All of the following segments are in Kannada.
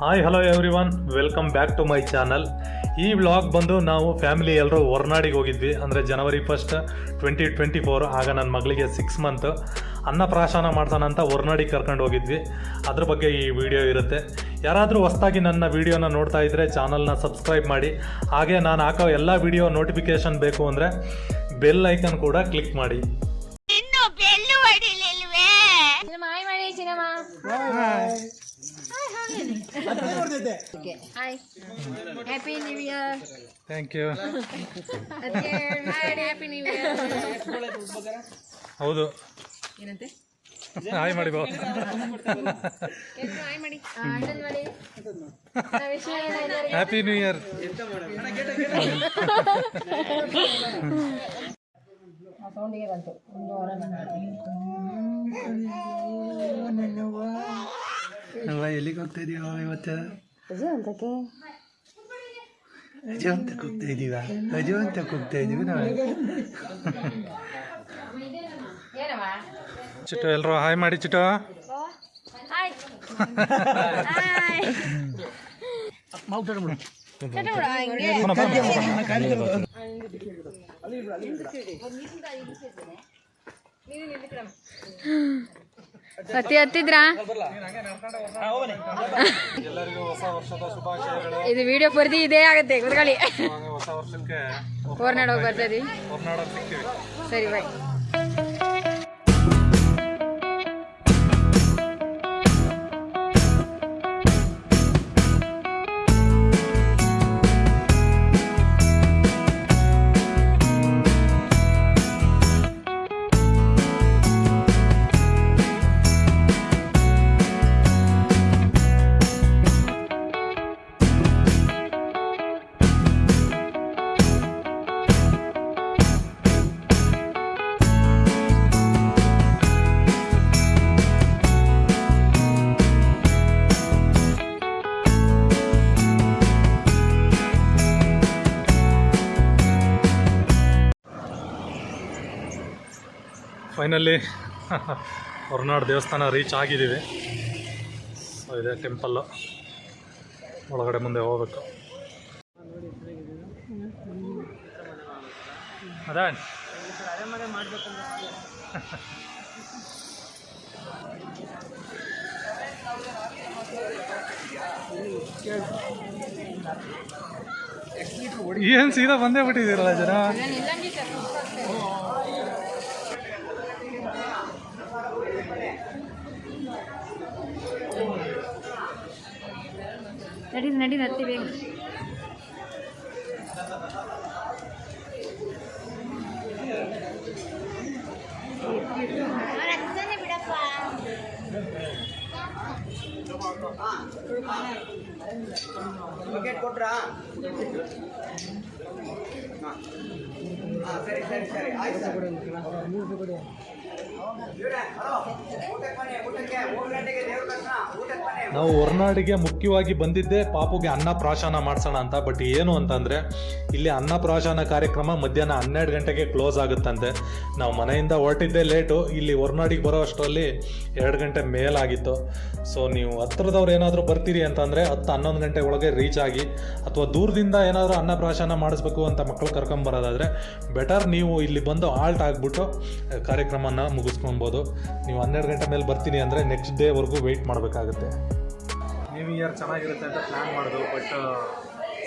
Hi hello everyone welcome back to my channel ಈ ವ್ಲಾಗ್ ಬಂದು ನಾವು ಫ್ಯಾಮಿಲಿ ಎಲ್ಲರೂ ಹೊರನಾಡಿಗೆ ಹೋಗಿದ್ವಿ. ಅಂದರೆ January first twenty twenty four ಆಗ ನನ್ನ ಮಗಳಿಗೆ ಸಿಕ್ಸ್ ಮಂತ್ ಅನ್ನಪ್ರಾಶನ ಮಾಡ್ತಾನಂತ ಹೊರನಾಡಿಗೆ ಕರ್ಕೊಂಡು ಹೋಗಿದ್ವಿ. ಅದ್ರ ಬಗ್ಗೆ ಈ ವಿಡಿಯೋ ಇರುತ್ತೆ. ಯಾರಾದರೂ ಹೊಸ್ದಾಗಿ ನನ್ನ ವಿಡಿಯೋನ ನೋಡ್ತಾ ಇದ್ದರೆ ಚಾನಲ್ನ ಸಬ್ಸ್ಕ್ರೈಬ್ ಮಾಡಿ. ಹಾಗೆ ನಾನು ಹಾಕೋ ಎಲ್ಲ ವಿಡಿಯೋ ನೋಟಿಫಿಕೇಷನ್ ಬೇಕು ಅಂದರೆ ಬೆಲ್ ಐಕನ್ ಕೂಡ ಕ್ಲಿಕ್ ಮಾಡಿ. ಇನ್ನು ಬೆಲ್ಲು ಹೊಡಿಲಿಲ್ವೇ? ಸಿನಿಮಾ ಹಾಯ್ ಮಾಡಿ hi happy new year thank you happy new year ಹೌದು. ಏನಂತೆ? ಹಾಯ್ ಮಾಡಿ ಹಾಯ್ ಹ್ಯಾಪಿ ನ್ಯೂ ಇಯರ್ ಸೌಂಡಿಗೆ ಬಂತು. ಒಂದು ಎಲ್ಲಿಗೆ ಹೋಗ್ತಾ ಇದೀವ ಇವತ್ತು? ಅಜು ಅಂತಕ್ಕೆ ಅಜವಂತಕ್ಕೆ ಹೋಗ್ತಾ ಇದೀವ ಅಜವಂತಕ್ಕೆ ಹೋಗ್ತಾ ಇದೀವಿ ನಾವು ಏನಮ್ಮ ಚಿಟ್ಟು ಎಲ್ಲರೂ ಹಾಯ್ ಮಾಡಿ ಚಿಟ್ಟು ಹಾಯ್ ಹತ್ತಿ ಹತ್ತಿದ್ರಾ? ಇದು ವಿಡಿಯೋ ಪರ್ದಿ ಇದೇ ಆಗತ್ತೆ ಹಾಗೆ ಹೊಸ ವರ್ಷಕ್ಕೆ ಸರಿ ಬಾಯ್ ಫೈನಲಿ ಹೊರನಾಡು ದೇವಸ್ಥಾನ ರೀಚ್ ಆಗಿದ್ದೀವಿ. ಸೊ ಇದೆ ಟೆಂಪಲ್ಲು ಒಳಗಡೆ ಮುಂದೆ ಹೋಗ್ಬೇಕು. ಅದೇ ಏನು ಸೀದಾ ಬಂದೇ ಬಿಟ್ಟಿದ್ದೀರಲ್ಲ ಜನ? ನಡಿ ನಡಿ ಹತ್ತಿ ಬೇಗ. ರಕ್ತನೇ ಬಿಡಪ್ಪ ನಾವು ಹೊರನಾಡಿಗೆ ಮುಖ್ಯವಾಗಿ ಬಂದಿದ್ದೆ ಪಾಪುಗೆ ಅನ್ನ ಪ್ರಾಶನ ಮಾಡ್ಸೋಣ ಅಂತ ಬಟ್ ಏನು ಅಂತಂದರೆ, ಇಲ್ಲಿ ಅನ್ನ ಪ್ರಾಶನ ಕಾರ್ಯಕ್ರಮ ಮಧ್ಯಾಹ್ನ ಹನ್ನೆರಡು ಗಂಟೆಗೆ ಕ್ಲೋಸ್ ಆಗುತ್ತಂತೆ. ನಾವು ಮನೆಯಿಂದ ಹೊರಟಿದ್ದೆ ಲೇಟು ಇಲ್ಲಿ ಹೊರನಾಡಿಗೆ ಬರೋ ಅಷ್ಟರಲ್ಲಿ ಎರಡು ಗಂಟೆ ಮೇಲಾಗಿತ್ತು. ಸೊ ನೀವು ಹತ್ರದವ್ರು ಏನಾದರೂ ಬರ್ತೀರಿ ಅಂತಂದರೆ ಹತ್ತು ಹನ್ನೊಂದು ಗಂಟೆ ಒಳಗೆ ರೀಚ್ ಆಗಿ, ಅಥವಾ ದೂರದಿಂದ ಏನಾದರೂ ಅನ್ನ ಪ್ರಾಶನ ಮಾಡಿಸ್ಬೇಕು ಅಂತ ಮಕ್ಕಳು ಕರ್ಕೊಂಬರೋದಾದರೆ ಬೆಟರ್ ನೀವು ಇಲ್ಲಿ ಬಂದು ಆಲ್ಟ್ ಆಗಿಬಿಟ್ಟು, ಕಾರ್ಯಕ್ರಮನ ಮುಗಿಸ್ಕೊಬೋದು ನೀವು ಹನ್ನೆರಡು ಗಂಟೆ ಮೇಲೆ ಬರ್ತೀನಿ ಅಂದರೆ ನೆಕ್ಸ್ಟ್ ಡೇವರೆಗೂ ವೆಯ್ಟ್ ಮಾಡಬೇಕಾಗುತ್ತೆ. ನ್ಯೂ ಇಯರ್ ಚೆನ್ನಾಗಿರುತ್ತೆ ಅಂತ ಪ್ಲ್ಯಾನ್ ಮಾಡೋದು ಬಟ್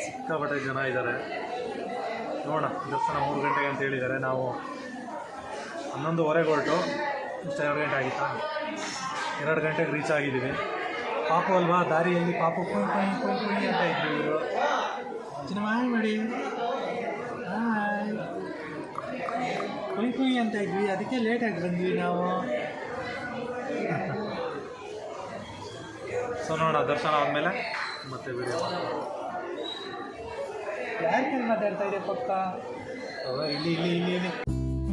ಸಿಕ್ಕಾಪಟ್ಟೆ ಜನ ಇದ್ದಾರೆ. ನೋಡೋಣ ದರ್ಶನ ಮೂರು ಗಂಟೆಗೆ ಅಂತ ಹೇಳಿದ್ದಾರೆ. ನಾವು ಹನ್ನೊಂದುವರೆಗೆ ಹೊರಟು, ಇಷ್ಟ ಎರಡು ಗಂಟೆ ಆಗಿತ್ತಾ? ಎರಡು ಗಂಟೆಗೆ ರೀಚ್ ಆಗಿದ್ದೀವಿ. ಪಾಪು ಅಲ್ವಾ? ದಾರಿಯಲ್ಲಿ ಪಾಪು? ಕುಯ್ ಕುಯ್ ಅಂತ. ಸಿನಿಮಾ ಹಾಯ್ ಮಾಡಿ. ಕುಯ್ ಕುಯ್ ಅಂತ ಇದ್ವಿ. ಅದಕ್ಕೆ ಲೇಟಾಗಿ ಬಂದ್ವಿ ನಾವು. ಸೊ ನೋಡ ದರ್ಶನ ಆದಮೇಲೆ ಮತ್ತೆ ವಿಡಿಯೋ ಯಾರ ಮಾತಾಡ್ತಾ ಇದೆ ಪಕ್ಕ? ಇಲ್ಲಿ ಇಲ್ಲಿ ಇಲ್ಲಿ.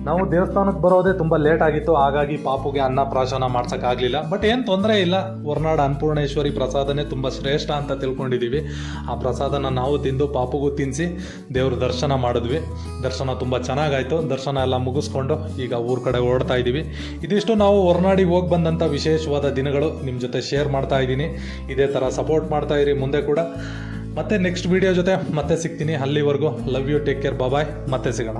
ನಾವು ದೇವಸ್ಥಾನಕ್ಕೆ ಬರೋದೇ ತುಂಬ ಲೇಟ್ ಆಗಿತ್ತು, ಹಾಗಾಗಿ ಪಾಪುಗೆ ಅನ್ನ ಪ್ರಾಶನ ಮಾಡ್ಸೋಕ್ಕಾಗಲಿಲ್ಲ ಬಟ್ ಏನು ತೊಂದರೆ ಇಲ್ಲ. ಹೊರನಾಡು ಅನ್ನಪೂರ್ಣೇಶ್ವರಿ ಪ್ರಸಾದನೇ ತುಂಬ ಶ್ರೇಷ್ಠ ಅಂತ ತಿಳ್ಕೊಂಡಿದ್ದೀವಿ ಆ ಪ್ರಸಾದನ ನಾವು ತಿಂದು ಪಾಪುಗೂ ತಿನ್ನಿಸಿ ದೇವ್ರ ದರ್ಶನ ಮಾಡಿದ್ವಿ. ದರ್ಶನ ತುಂಬ ಚೆನ್ನಾಗಾಯಿತು. ದರ್ಶನ ಎಲ್ಲ ಮುಗಿಸ್ಕೊಂಡು ಈಗ ಊರ ಕಡೆ ಓಡ್ತಾ ಇದ್ದೀವಿ ಇದಿಷ್ಟು ನಾವು ಹೊರನಾಡಿಗೆ ಹೋಗಿ ಬಂದಂಥ ವಿಶೇಷವಾದ ದಿನಗಳು ನಿಮ್ಮ ಜೊತೆ ಶೇರ್ ಮಾಡ್ತಾ ಇದ್ದೀನಿ. ಇದೇ ಥರ ಸಪೋರ್ಟ್ ಮಾಡ್ತಾ ಇರಿ ಮುಂದೆ ಕೂಡ. ಮತ್ತೆ ನೆಕ್ಸ್ಟ್ ವಿಡಿಯೋ ಜೊತೆ ಮತ್ತೆ ಸಿಗ್ತೀನಿ ಅಲ್ಲಿವರೆಗೂ. Love you take care bye ಮತ್ತೆ ಸಿಗೋಣ.